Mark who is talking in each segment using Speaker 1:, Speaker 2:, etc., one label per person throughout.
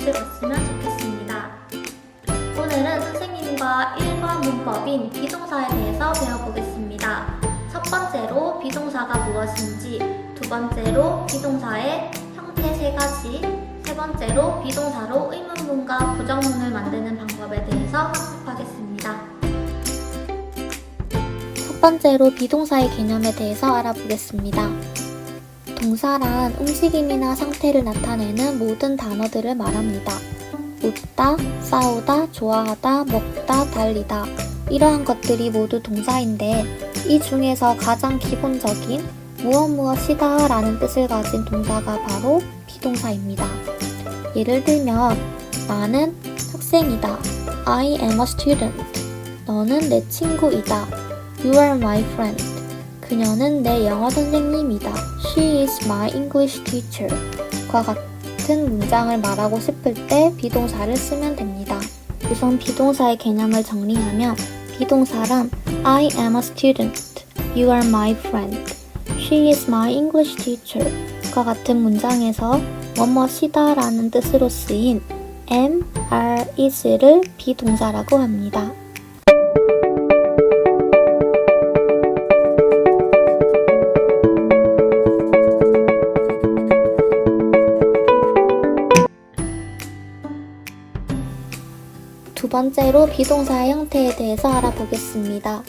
Speaker 1: 것을 왔으면 좋겠습니다. 오늘은 선생님과 일과 문법인 비동사에 대해서 배워보겠습니다. 첫 번째로 비동사가 무엇인지, 두 번째로 비동사의 형태 세 가지, 세 번째로 비동사로 의문문과 부정문을 만드는 방법에 대해서 학습하겠습니다. 첫 번째로 비동사의 개념에 대해서 알아보겠습니다. 동사란 움직임이나 상태를 나타내는 모든 단어들을 말합니다. 웃다, 싸우다, 좋아하다, 먹다, 달리다. 이러한 것들이 모두 동사인데 이 중에서 가장 기본적인 무엇 무엇이다 라는 뜻을 가진 동사가 바로 비동사입니다. 예를 들면 나는 학생이다. I am a student. 너는 내 친구이다. You are my friend. 그녀는 내 영어 선생님이다. She is my English teacher. 과 같은 문장을 말하고 싶을 때 비동사를 쓰면 됩니다. 우선 비동사의 개념을 정리하면 비동사란 I am a student. You are my friend. She is my English teacher. 과 같은 문장에서 뭐뭐시다 라는 뜻으로 쓰인 am, are, is를 비동사라고 합니다. 번째로 비동사의 형태에 대해서 알아보겠습니다.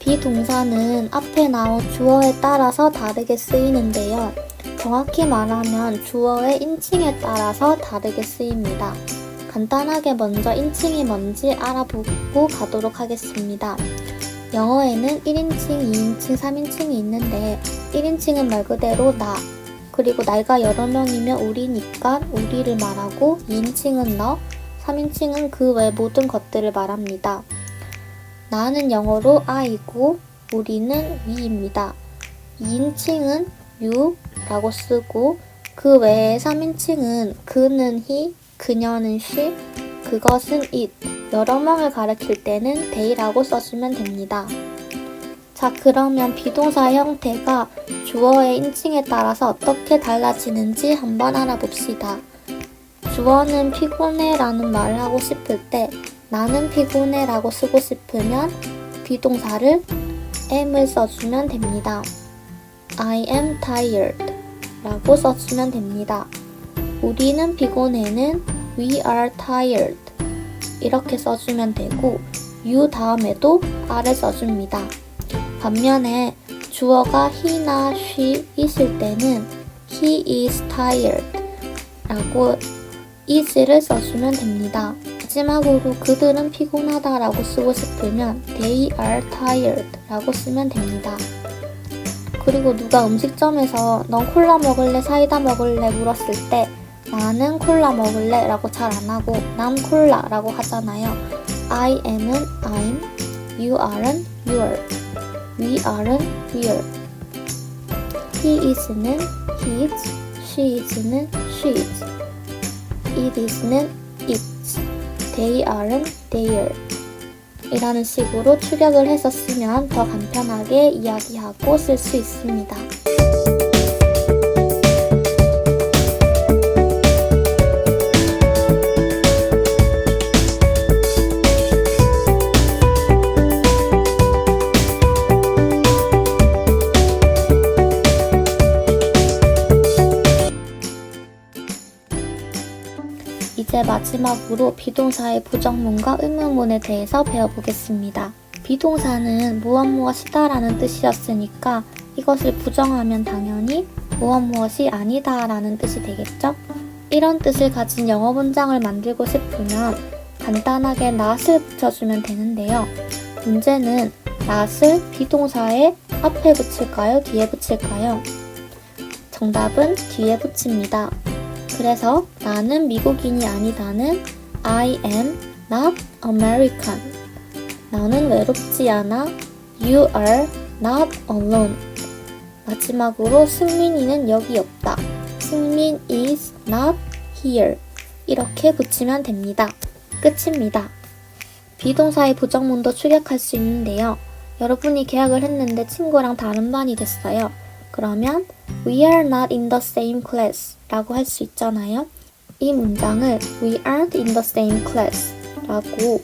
Speaker 1: 비동사는 앞에 나온 주어에 따라서 다르게 쓰이는데요. 정확히 말하면 주어의 인칭에 따라서 다르게 쓰입니다. 간단하게 먼저 인칭이 뭔지 알아보고 가도록 하겠습니다. 영어에는 1인칭, 2인칭, 3인칭이 있는데 1인칭은 말 그대로 나, 그리고 나이가 여러 명이면 우리니까 우리를 말하고 2인칭은 너, 3인칭은 그 외 모든 것들을 말합니다. 나는 영어로 I고 우리는 we입니다. 2인칭은 you라고 쓰고 그 외에 3인칭은 그는 he, 그녀는 she, 그것은 it, 여러 명을 가리킬 때는 they라고 써주면 됩니다. 자, 그러면 비동사의 형태가 주어의 인칭에 따라서 어떻게 달라지는지 한번 알아봅시다. 주어는 피곤해 라는 말을 하고 싶을 때 나는 피곤해 라고 쓰고 싶으면 비동사를 am을 써주면 됩니다. I am tired 라고 써주면 됩니다. 우리는 피곤해는 we are tired 이렇게 써주면 되고 you 다음에도 are를 써줍니다. 반면에 주어가 he나 she 있을 때는 he is tired 라고 is를 써주면 됩니다. 마지막으로 그들은 피곤하다 라고 쓰고 싶으면 they are tired 라고 쓰면 됩니다. 그리고 누가 음식점에서 넌 콜라 먹을래 사이다 먹을래 물었을 때 나는 콜라 먹을래 라고 잘 안 하고 난 콜라 라고 하잖아요. I am은 I'm, you are은 you're, we are은 we're, he is는 his, she is는 she's, it is는 its, they are은 their 이라는 식으로 축약을 해서 쓰면 더 간편하게 이야기하고 쓸 수 있습니다. 이제 마지막으로 비동사의 부정문과 의문문에 대해서 배워보겠습니다. 비동사는 무엇 무엇이다 라는 뜻이었으니까 이것을 부정하면 당연히 무엇 무엇이 아니다 라는 뜻이 되겠죠? 이런 뜻을 가진 영어 문장을 만들고 싶으면 간단하게 not을 붙여주면 되는데요. 문제는 not을 비동사의 앞에 붙일까요? 뒤에 붙일까요? 정답은 뒤에 붙입니다. 그래서 나는 미국인이 아니다는 I am not American. 나는 외롭지 않아. You are not alone. 마지막으로 승민이는 여기 없다. 승민 is not here. 이렇게 붙이면 됩니다. 끝입니다. 비동사의 부정문도 축약할 수 있는데요. 여러분이 계약을 했는데 친구랑 다른 반이 됐어요. 그러면 We are not in the same class 라고 할 수 있잖아요. 이 문장을 We aren't in the same class 라고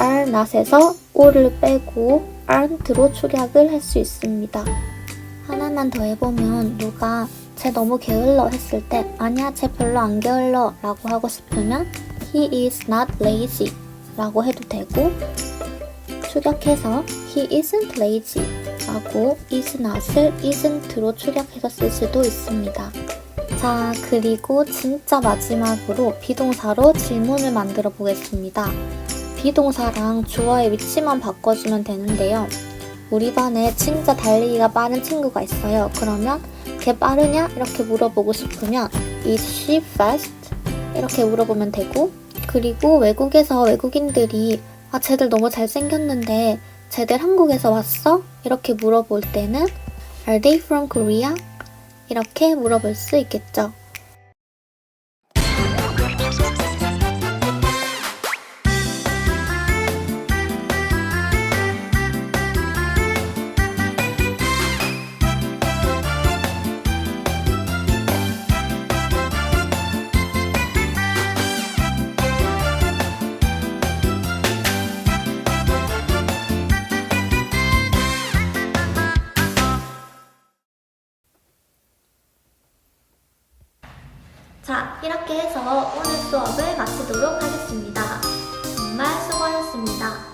Speaker 1: are not에서 o를 빼고 aren't로 축약을 할 수 있습니다. 하나만 더 해보면 누가 쟤 너무 게을러 했을 때 아니야 쟤 별로 안 게을러 라고 하고 싶으면 he is not lazy 라고 해도 되고 축약해서 he isn't lazy 라고 is not을 isn't로 축약해서 쓸 수도 있습니다. 자, 그리고 진짜 마지막으로 비동사로 질문을 만들어 보겠습니다. 비동사랑 주어의 위치만 바꿔주면 되는데요. 우리 반에 진짜 달리기가 빠른 친구가 있어요. 그러면 걔 빠르냐? 이렇게 물어보고 싶으면 Is she fast? 이렇게 물어보면 되고 그리고 외국에서 외국인들이 아 쟤들 너무 잘생겼는데 쟤들 한국에서 왔어? 이렇게 물어볼 때는 Are they from Korea? 이렇게 물어볼 수 있겠죠. 자, 이렇게 해서 오늘 수업을 마치도록 하겠습니다. 정말 수고하셨습니다.